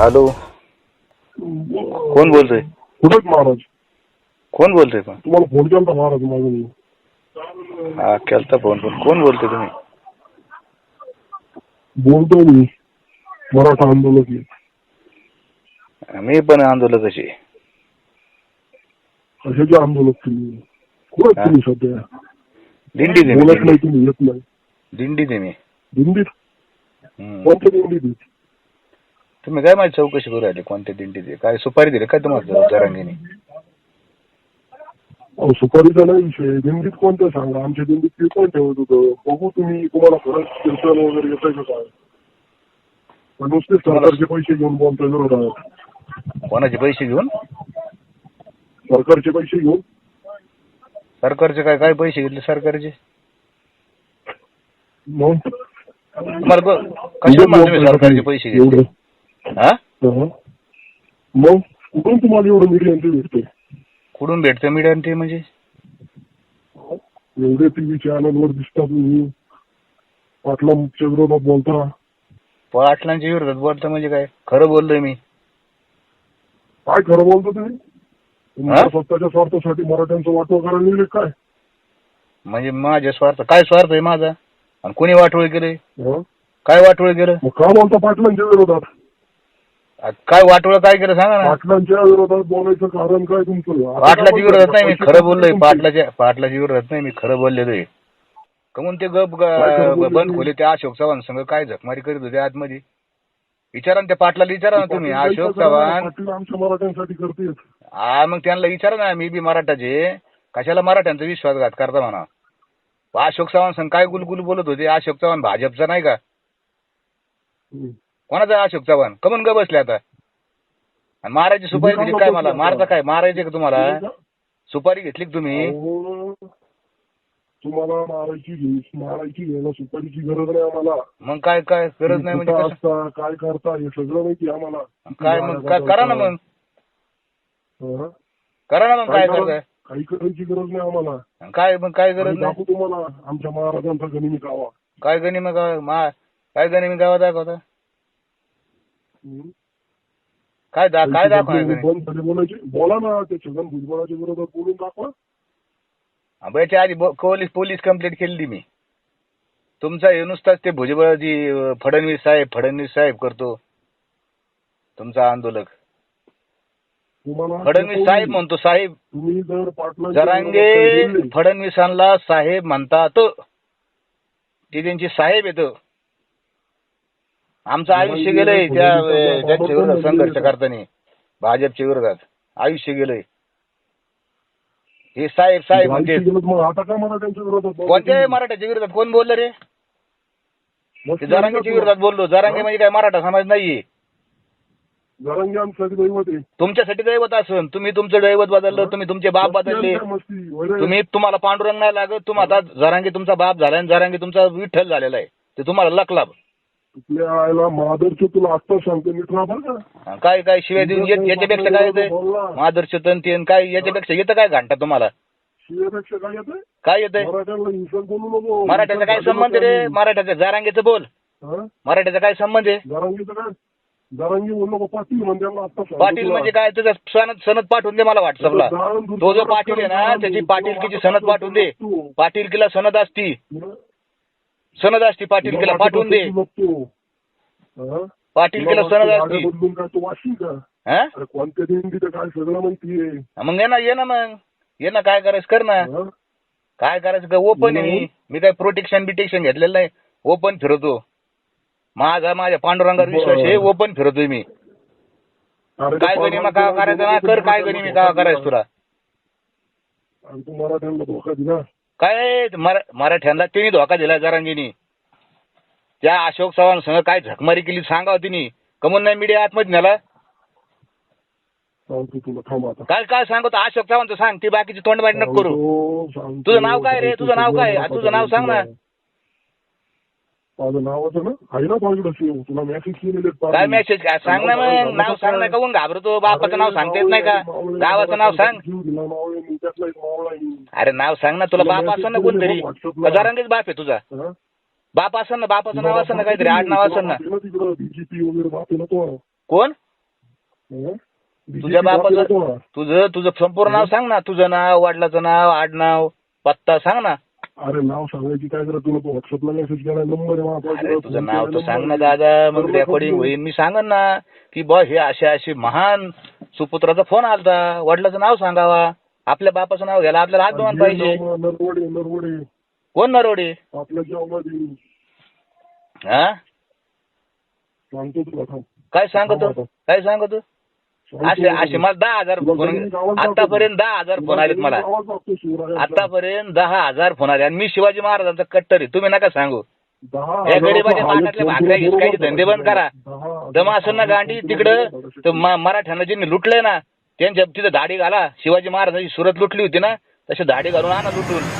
Hello. कोण बोलतोय? कुठेच महाराज. कोण बोलतोय पण? तुम्हाला फोन केला महाराज माझं मी हा केलता फोन पण. कोण बोलतोय तुम्ही? बोलतोय मी. मराठा आंदोलक. आहे. मी पण आंदोलकाची. कशाचे आंदोलक तुम्ही. कुठे हा? तुम्ही सध्या? आहे मी, बोलत नाही दिंडीत तुम्ही येत नाही. दिंडीत आहे मी. दिंडीत? हम्म. कोणत्या दिंडीत? आहे? तुम्ही काय माझी चौकशी करू राहिले कोणत्या आहे काय सुपारी दिली काय तुम्हाला जरांगीने? अहो सुपारीचा नाही विषय. दिंडीत कोणत्या सांगा? आमच्या दिंडीत ते कोण ठेवत होतं. बघू तुम्ही तुम्हाला खरंच कीर्तन वगैरे येतंय का काय? पण नुसते सरकारचे पैसे घेऊन विरोधात कोणाचे पैसे घेऊन? सरकारचे पैसे घेऊन? सरकारचे काय काय पैसे घेतले सरकारचे? मग? तुम्हाला ब- कशाला म्हणतो तुम्ही सरकारचे पैसे घेतले? एवढं हा. मग कुठून तुम्हाला एवढं मिळेल ते भेटते कुठून भेटतं मीडिया ते म्हणजे? एवढे टीव्ही चॅनल वर दिसता तुम्ही. पाटलांच्या विरोधात बोलता. पाटलांच्या विरोधात बोलतं म्हणजे काय? खरं बोललोय मी. काय खरं बोलता तुम्ही? तुमच्या? स्वतःच्या स्वार्थासाठी मराठ्यांचं वाटव करायला निघले काय? म्हणजे माझ्या स्वार्थ काय स्वार्थ आहे माझा? आणि कोणी वाटोळ केले हा? काय वाटोळ केलं? मग का बोलता पाटलांच्या विरोधात? काय वाटोळ काय केलं सांगा ना. पाटलांच्या विरोधात बोलायचं कारण काय तुमचं? काय विरोधात नाही मी खरं बोललोय. पाटलाच्या पाटलाच्या विरोधात नाही मी खरं बोललेलो आहे कमून ते गप काय खरं ग- बोलले बंद? खोले ते अशोक चव्हाण संघ काय झकमारी करीत होते आतमध्ये? विचारा ना त्या पाटलाला विचारा ना तुम्ही. अशोक? चव्हाण पाटील आमच्या मराठ्यांसाठी करतेच हा मग त्यांना विचारा ना मी बी मराठाचे. कशाला मराठ्यांचा विश्वासघात करता म्हणा? अशोक चव्हाण संघ काय गुलगुल बोलत होते? अशोक चव्हाण भाजपचा नाही का. कोणाचा अशोक चव्हाण? कमून ग बसले आता. आणि मारायची सुपारी तुम्ही दिली काय मला? मारता? काय? मारायचे का तुम्हाला? तुम्ही सुपारी घेतली का तुम्ही? अहो, तुम्हाला मारायची घे- मारायची घ्यायला सुपारीची गरज नाही आम्हाला. मग काय काय गरज नाही म्हणजे कुठं कसं? असता? काय करता? हे सगळं माहिती आम्हाला. काय मग काय करा ना मग. हा? करा ना मग काय काय करताय? करा- काही करायची गरज नाही आम्हाला. काय मग काय गरज आम्ही नाही? दाखवू तुम्हाला. आमच्या महाराजांचा गनिमी गावा. काय गणी मग मा काय गणी मी गावात दाखवता काय दा काय बोला ना ते छगन भुजबळाच्या विरोधात बोलून दाखवा. याच्या आधी पोलीस पोलीस कंप्लेंट केली मी. तुमचा हे नुसताच ते भुजबळजी फडणवीस साहेब फडणवीस साहेब करतो. तुमचा आंदोलक. फडणवीस साहेब म्हणतो साहेब जरांगे फडणवीसांना साहेब म्हणतात. ते त्यांची साहेब येत आमचं आयुष्य गेलंय त्या त्यांच्या विरोधात संघर्ष करताना भाजपच्या विरोधात आयुष्य गेलंय. हे साहेब साहेब मग आता विरोधात? बोलता कोणत्या? मराठ्याच्या विरोधात कोण बोललं रे? ते जरांगेच्या विरोधात बोललो. जरांगे म्हणजे काय मराठा समाज नाहीये. जरांगे आमच्यासाठी दैवत आहे. तुमच्यासाठी दैवत असून. तुम्ही तुमचं दैवत बदललं तुम्ही तुमचे बाप बदलले. मस्ती मस्ती वगैरे. तुम्ही तुम्हाला पांडुरंग नाही लागत. तुम्ही आता जरांगे तुमचा बाप झालाय आणि जरांगे तुमचा विठ्ठल झालेला आहे. ते तुम्हाला लकलाभ तुझ्या आईला तुला आत्ता सांगतो नीट राहा बरं का. काय काय शिवाय देऊन येत- याच्यापेक्षा काय येतंय? तंतीन काय याच्यापेक्षा येतं काय घंटा तुम्हाला? शिवेपेक्षा काय येतंय? काय येतंय? मराठ्यांना हिंसक बोलू नको. मराठ्याचा काय संबंध रे? मराठ्याचा जरांगेचं बोल. हा? मराठ्याचा काय संबंध आहे? काय? बोलू नको पाटील म्हणजे आत्ता सांगतो पाटील तुला. म्हणजे काय? त्याचा सनद सनद पाठवून दे मला व्हॉट्सअपला तो जो पाटील आहे ना त्याची पाटीलकीची सनद पाठवून दे. पाटीलकीला सनद असती. सनद असती पाटीलकीला पाठवून दे. पाटीलकीला सनद असती बदलून काय तू वाशी का हा? अरे कोणत्या दिंडीचं काय सगळं माहितीये मग ये ना ये ना मग. ये ना काय करायचं कर ना. हा? काय करायचं काय ओपन आहे. मी मी काय प्रोटेक्शन बिटेक्शन घेतलेलं नाही. ओपन फिरतो माझा माझ्या पांडुरंगावर विश्वास आहे ओपन फिरतोय मी. अरे ते काय गणी मग का पाटलांचं करायचं? ना कर काय गणी मी का करायचं तुला? आणि तू मराठ्यांना धोका दिला. काय मरा- मराठ्यांना तिने धोका दिला जरांगीनी त्या अशोक चव्हाण संग काय झकमारी केली सांगा तिने कमून नाही मीडिया आतमध्ये नेला सांगतो तुला थांब आता काय काय सांगतो अशोक चव्हाणचं सांग ती बाकीची तोंडबाटी नको करू. तुझं नाव काय रे? तुझं नाव काय? तुझं नाव सांग ना. माझं नावाचं ना? आहे ना माझ्याकडे तुला मेसेज केलेले काय मेसेज काय सांग ना मग. नाव सांग ना काहून घाबरतो? बापाचं नाव सांगता येत नाही का? गावाचं नाव सांग. दिला नाव आहे मी त्यातला एक मावळा आहे. मी. अरे नाव सांग ना. तुला बाप असेल ना कोणतरी. का जरांगेच बाप आहे तुझा. हा? बाप असेल ना बापाचं नाव असेल ना काहीतरी. आड नाव असेल ना. तिकडं बीजेपी वगैरे बाप आहे ना तो. कोण? हं? तुझ्या BJP बाप बापाचं. तुझं तुझं संपूर्ण नाव सांग ना. तुझं नाव वडिलाचं नाव आडनाव पत्ता सांग ना. अरे नाव सांगायची काय करा तुला व्हॉट्सअपला मेसेज केला नंबर आहे माझा. अरे तुझं नाव तर सांग ना. दादा मग रेकॉर्डिंग. होईल. मी सांगन ना की बॉ हे असे असे महान सुपुत्राचा फोन आलता. वडिलाचं नाव सांगावा. आपल्या बापाचं नाव घ्यायला आपल्याला अभिमान हे पाहिजे. नरवडे नरवडे. कोण नरोडे आपल्या गावामध्ये हा? सांगतो तुला थांब. काय सांगतो? काय सांगतो? असे असे मला दहा हजार फोन. आतापर्यंत दहा हजार फोन आलेत मला. आतापर्यंत दहा हजार फोन आले. आणि मी शिवाजी महाराजांचा कट्टर आहे. तुम्ही नका सांगू. या गरीबाच्या भाकऱ्या हिसकायचे बरोबर धंदे बंद करा. दहा- दम असेल ना गांडी तिकडं मराठ्यांना ज्यांनी लुटलंय ना त्यांच्या तिथं दाढी घाला. शिवाजी महाराजांची सुरत लुटली होती ना तशी दाढी घालून आणा लुटून.